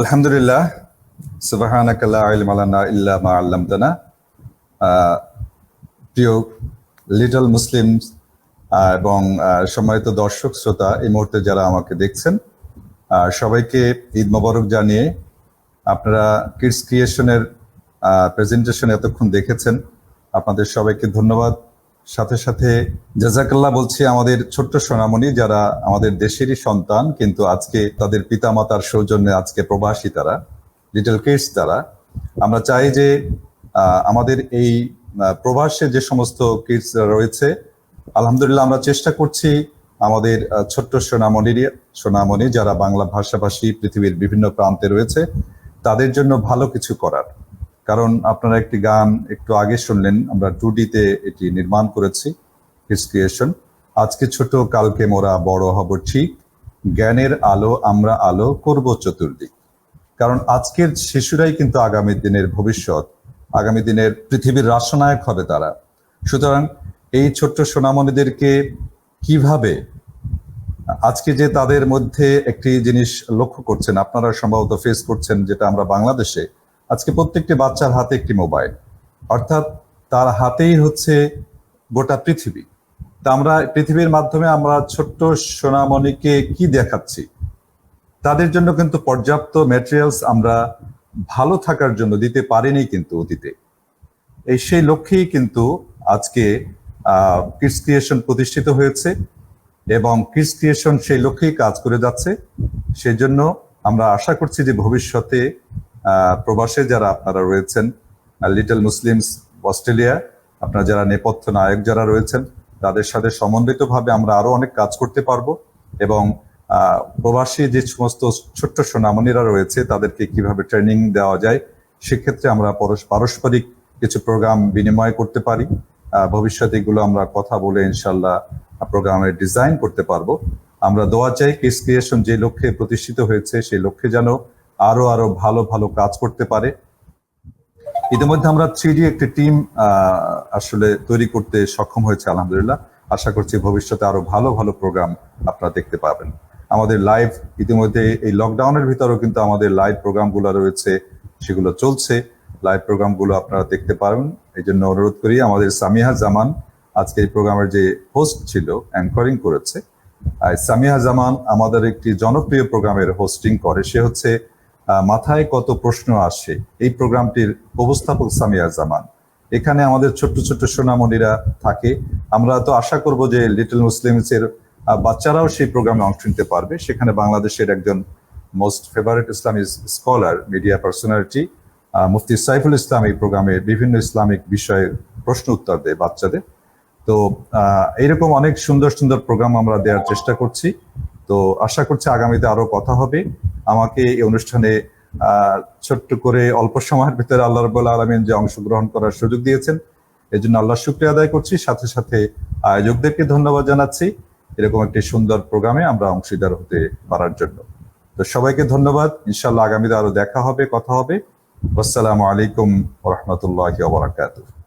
আলহামদুলিল্লাহ ইল্লা মা প্রিয় লিটল মুসলিম এবং সম্মানিত দর্শক শ্রোতা, এই মুহূর্তে যারা আমাকে দেখছেন সবাইকে ঈদ মোবারক জানিয়ে আপনারা কিডস ক্রিয়েশনের প্রেজেন্টেশন এতক্ষণ দেখেছেন। আপনাদের সবাইকে ধন্যবাদ। সাথে সাথে জাজাকাল্লাহ বলছি আমাদের ছোট্ট সোনামণি যারা আমাদের দেশেরই সন্তান, কিন্তু আজকে তাদের পিতামাতার সৌজন্যে আজকে প্রবাসী তারা লিটল কিডস তারা। আমরা চাই যে আমাদের এই প্রবাসে যে সমস্ত কিডস রয়েছে, আলহামদুলিল্লাহ আমরা চেষ্টা করছি আমাদের ছোট্ট সোনামণির, সোনামণি যারা বাংলা ভাষাভাষী পৃথিবীর বিভিন্ন প্রান্তে রয়েছে, তাদের জন্য ভালো কিছু করার। কারণ আপনারা একটি গান একটু আগে শুনলেন, আমরা টু তে এটি নির্মাণ করেছি কিডস ক্রিয়েশন আজকে ছোট, কালকে মোরা বড় হব ঠিক। জ্ঞানের আলো আমরা আলো করব চতুর্দিক। কারণ আজকের শিশুরাই কিন্তু আগামী দিনের ভবিষ্যৎ, আগামী দিনের পৃথিবীর রাষ্ট্রনায়ক হবে তারা। সুতরাং এই ছোট্ট সোনামণিদেরকে কীভাবে আজকে যে তাদের মধ্যে একটি জিনিস লক্ষ্য করছেন, আপনারা সম্ভবত ফেস করছেন, যেটা আমরা বাংলাদেশে আজকে প্রত্যেকটি বাচ্চার হাতে একটি মোবাইল। অর্থাৎ তার হাতেই হচ্ছে গোটা পৃথিবী। তা আমরা পৃথিবীর মাধ্যমে আমরা ছোট্ট সোনামণিকে কি দেখাচ্ছি? তাদের জন্য কিন্তু পর্যাপ্ত ম্যাটেরিয়ালস আমরা ভালো থাকার জন্য দিতে পারিনি কিন্তু অতীতে। এই সেই লক্ষ্যেই কিন্তু আজকে কিডস ক্রিয়েশন প্রতিষ্ঠিত হয়েছে এবং কিডস ক্রিয়েশন সেই লক্ষ্যেই কাজ করে যাচ্ছে। সেই জন্য আমরা আশা করছি যে ভবিষ্যতে প্রবাসে যারা আপনারা রয়েছেন লিটল মুসলিমস অস্ট্রেলিয়া আপনারা যারা নেপথ্য নায়ক যারা রয়েছেন, তাদের সাথে সমন্বিতভাবে আমরা আরও অনেক কাজ করতে পারব এবং প্রবাসী যে সমস্ত ছোট্ট সোনামণিরা রয়েছে, তাদেরকে কীভাবে ট্রেনিং দেওয়া যায়, সেক্ষেত্রে আমরা পারস্পরিক কিছু প্রোগ্রাম বিনিময় করতে পারি। ভবিষ্যতে এগুলো আমরা কথা বলে ইনশাল্লাহ প্রোগ্রামের ডিজাইন করতে পারব। আমরা দোয়া চাই কিস ক্রিয়েশন যে লক্ষ্যে প্রতিষ্ঠিত হয়েছে, সেই লক্ষ্যে যেন আরও আরও ভালো ভালো কাজ করতে পারে। ইতিমধ্যে আমরা থ্রি একটি টিম আসলে তৈরি করতে সক্ষম হয়েছে, আলহামদুলিল্লাহ। আশা করছি ভবিষ্যতে আরও ভালো ভালো প্রোগ্রাম আপনারা দেখতে পাবেন। আমাদের লাইভ ইতিমধ্যে এই লকডাউনের ভিতরেও কিন্তু আমাদের লাইভ প্রোগ্রামগুলো রয়েছে, সেগুলো চলছে। লাইভ প্রোগ্রামগুলো আপনারা দেখতে পারবেন। এই জন্য অনুরোধ করি, আমাদের সামিহা জামান আজকে এই প্রোগ্রামের যে হোস্ট ছিল অ্যাঙ্করিং করেছে। সামিহা জামান আমাদের একটি জনপ্রিয় প্রোগ্রামের হোস্টিং করে। সে হচ্ছে মাথায় কত প্রশ্ন আসে এই প্রোগ্রামটির উপস্থাপক সামিয়া জামান। এখানে আমাদের ছোট্ট ছোট্ট সোনামণিরা থাকে। আমরা তো আশা করব যে লিটল মুসলিমস এর আহ, বাচ্চারাও সেই প্রোগ্রামে অংশ নিতে পারবে। সেখানে বাংলাদেশের একজন most favourite Islamic scholar media personality Mufti Saiful Islam এই প্রোগ্রামে বিভিন্ন ইসলামিক বিষয়ে প্রশ্ন উত্তর দেয় বাচ্চাদের। তো এইরকম অনেক সুন্দর সুন্দর প্রোগ্রাম আমরা দেওয়ার চেষ্টা করছি। তো আশা করছি আগামীতে আরও কথা হবে। আমাকে এই অনুষ্ঠানে ছোট্ট করে অল্প সময়ের ভিতরে আল্লাহ রবুল্লা আলমিন যে অংশগ্রহণ করার সুযোগ দিয়েছেন এই জন্য আল্লাহ শুক্রিয়া আদায় করছি। সাথে সাথে আয়োজকদেরকে ধন্যবাদ জানাচ্ছি। এরকম একটি সুন্দর প্রোগ্রামে আমরা অংশীদার হতে পারার জন্য। তো সবাইকে ধন্যবাদ। ইনশাল্লাহ আগামীতে আরও দেখা হবে, কথা হবে। আসসালামু আলাইকুম রহমতুল্লাহ